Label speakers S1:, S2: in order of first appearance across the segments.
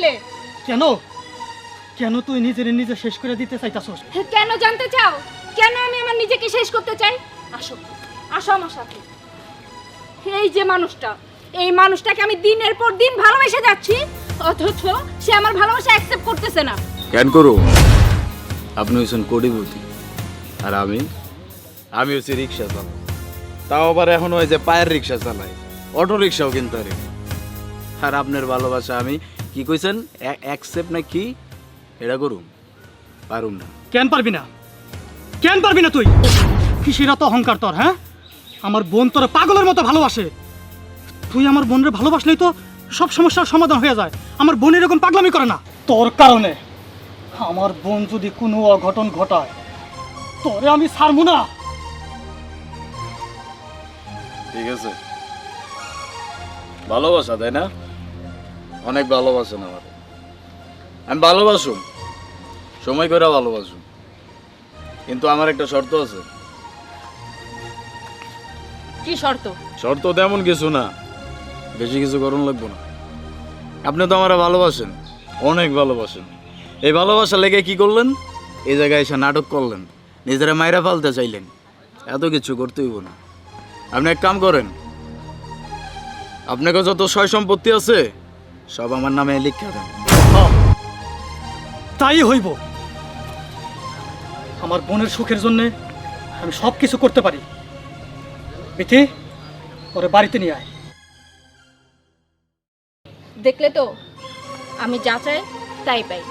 S1: দিলে?
S2: কেন? কেন তুই নিজের নিজে শেষ করে দিতে চাইতাছস?
S1: কেন জানতে চাও? কেন আমি আমার নিজেকে শেষ করতে চাই? আসো আসো আমার সাথে। এই যে মানুষটা এই মানুষটাকে আমি দিনের পর দিন ভালোবেসে যাচ্ছি অথচ সে আমার ভালোবাসা অ্যাকসেপ্ট করতেছে না।
S3: কেন করো? আপনি হচ্ছেন কোটিপতি আর আমি? আমি হচ্ছি রিক্সা চালাই তাও আবার এখন ওই যে পায়ের রিক্সা চালাই অটো রিক্সাও কিনতে পারি। আর আপনার ভালোবাসা আমি কি কইছেন? অ্যাকসেপ্ট না কি? এটা করুম পারুম না।
S2: কেন পারবি না? কেন পারবি না তুই? কিসের এত অহংকার তোর হ্যাঁ? আমার বোন তোর পাগলের মতো ভালোবাসে। তুই আমার বোনের ভালোবাসলেই তো সব সমস্যার সমাধান হয়ে যায়। আমার বোন এরকম পাগলামি করে না। তোর কারণে। আমার বোন যদি কোনো অঘটন ঘটায় তোরে আমি ছাড়বো না।
S3: ঠিক আছে। ভালোবাসা তাই না? অনেক ভালোবাসেন আমার আমি ভালোবাসুম সময় করে ভালোবাসুম। কিন্তু আমার একটা শর্ত আছে।
S1: কি শর্ত?
S3: শর্ত তেমন কিছু না বেশি কিছু করুন লাগবো না। আপনি তো আমার ভালোবাসেন অনেক ভালোবাসেন। এই ভালোবাসা লেগে কি করলেন? এই জায়গায় এসে নাটক করলেন নিজেরা মাইরা ফালতে চাইলেন। এত কিছু করতে হইব না। আপনি এক কাম করেন আপনাকে যত সয় সম্পত্তি আছে সব আমার নামে লিখে দেন।
S2: তাই হইব। আমার বোনের সুখের জন্যে আমি সব কিছু করতে পারি। বিথি ওরে বাড়িতে নিয়ে আয়।
S1: দেখলে তো আমি যা চাই তাই পাই।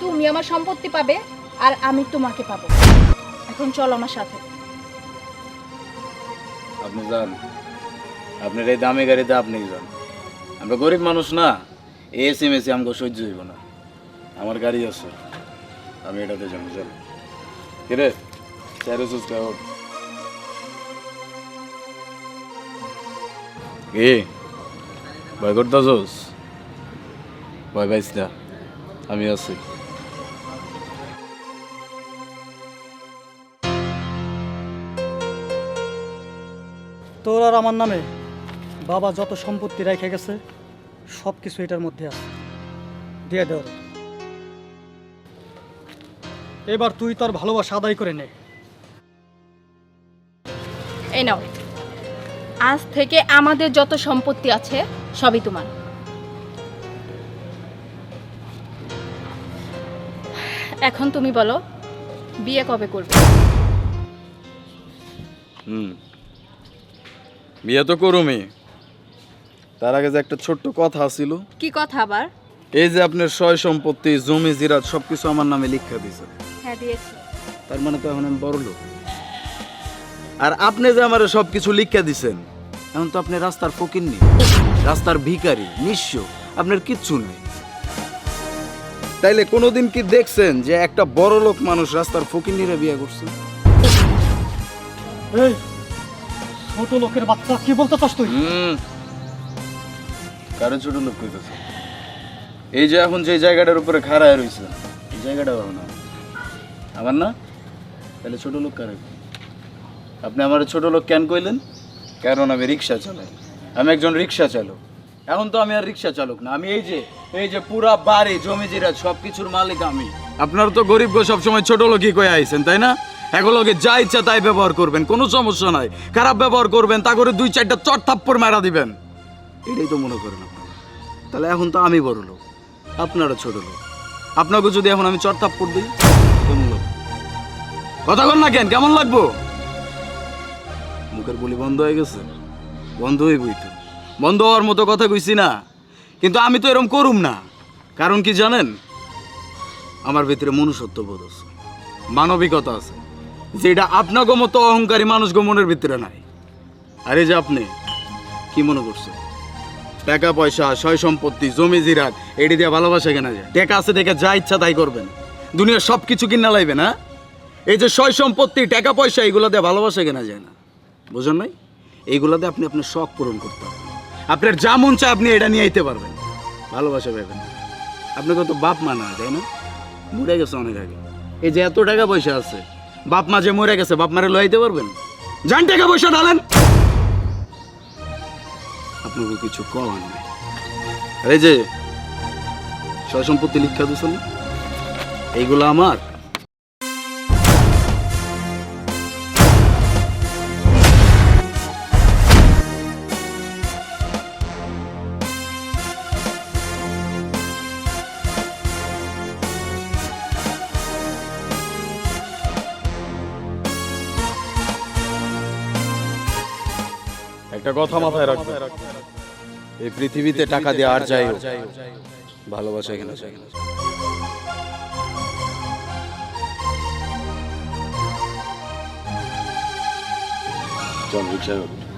S1: তুমি আমার সম্পত্তি পাবে আর আমি তোমাকে পাবো। এখন চলো আমার সাথে।
S3: আপনি যান। আপনার এই দামি গাড়িতে আপনি যান। আমরা গরিব মানুষ না। এসি মেসি আমাকে সহ্য হইব না। আমার গাড়ি আছে। আমি এটাতে যাব, চল। কিরে চারো সুস খাও কি ভয় করতেছস? ভয় পাইস না। আমি আছি।
S2: তোর আর আমার নামে বাবা যত সম্পত্তি রেখে গেছে সব কিছু এটার মধ্যে আছে। দিয়ে দেওয়ার এবার তুই তোর ভালোবাসা আদায় করে নে।
S1: এই নাও। আজ থেকে আমাদের যত সম্পত্তি আছে সবই তোমার। এখন তুমি বলো বিয়ে কবে করবে?
S3: হুম। বিয়ে তো করুমি তার আগে যে একটা ছোট্ট কথা ছিল
S1: কি কথা আবার?
S3: এই যে আপনার সয় সম্পত্তি জমি জিরাত সবকিছু আমার নামে লিখা দিয়েছে।
S1: হ্যাঁ দিয়েছি।
S3: তার মানে তো এখন আমি বড় লোক। আর আপনি যে আমার সবকিছু লিখা দিছেন এখন তো আপনি রাস্তার ফকির নেই রাস্তার ভিখারি নিঃস্ব আপনার কিচ্ছু নেই। তাইলে কোনোদিন কি দেখছেন যে একটা বড় লোক মানুষ রাস্তার ফকির নিয়ে বিয়ে করছে?
S2: এই ছোট লোকের বাচ্চা কি বলতে চাস তুই?
S3: হুম কারও ছোট লোক কইতেছে। এই যে এখন যে জায়গাটার উপরে খাড়ায় রইছে, এই জায়গাটা ভালো না। আমার না? তাহলে ছোট লোক কারে আপনি আমার ছোট লোক কেন কইলেন? কারণ আমি রিক্সা চালাই। আমি একজন রিক্সা চালক। এখন তো আমি আর রিক্সা চালক না। আমি এই যে এই যে পুরা বাড়ি, জমি জিরা সব কিছুর মালিক আমি। আপনার তো গরিব গো সবসময় ছোট লোকই কয়ে আইছেন, তাই না? এগুলোকে যা ইচ্ছা তাই ব্যবহার করবেন, কোনো সমস্যা নাই। খারাপ ব্যবহার করবেন, তা করে দুই চারটা চট থাপ্পড় মারা দিবেন। এটাই তো মনে করেন আপনারা। তাহলে এখন তো আমি বড় লোক আপনারা ছোট লোক। আপনাকে যদি এখন আমি চট থাপ্পড় দিই, কেমন লাগবে? কথা কন না কেন, কেমন লাগবো? মুখের বলি বন্ধ হয়ে গেছে, বন্ধ হইবই তো। বন্ধ হওয়ার মতো কথা কইছি না, কিন্তু আমি তো এরকম করুম না। কারণ কি জানেন? আমার ভিতরে মনুষ্যত্ব বোধ আছে, মানবিকতা আছে, যেটা আপনাকে মতো অহংকারী মানুষ গমনের ভিতরে নাই। আরে যে আপনি, কি মনে করছেন? টাকা, পয়সা, সয় সম্পত্তি, জমি, জিরাত, এটি দিয়ে ভালোবাসা কেনা যায়। টাকা আছে দেখে যা ইচ্ছা তাই করবেন। দুনিয়ার সব কিছু কিনা লাইবে না এই যে সয় সম্পত্তি, টাকা, পয়সা, এগুলো দিয়ে ভালোবাসা কেনা যায় না। বুঝেন নাই? এইগুলো দিয়ে আপনি আপনার শখ পূরণ করতে পারবেন। আপনার যা মন চায় আপনি এটা নিয়ে আইতে পারবেন। ভালোবাসা পাবেন। আপনাকে তো বাপ মা না, তাই না? মরে গেছে অনেক আগে। এই যে এত টাকা পয়সা আছে, বাপ মা যে মরে গেছে, বাপ মারে লইতে পারবেন? যান টাকা পয়সা ঢালেন। আপনাকে কিছু কওয়ার নাই। আর এই যে সয় সম্পত্তি লিখা দূষণ এইগুলো আমার? একটা কথা মাথায় রাখবে এই পৃথিবীতে টাকা দিয়ে আর যাই ভালোবাসা এখানে। চল রিক্সায়।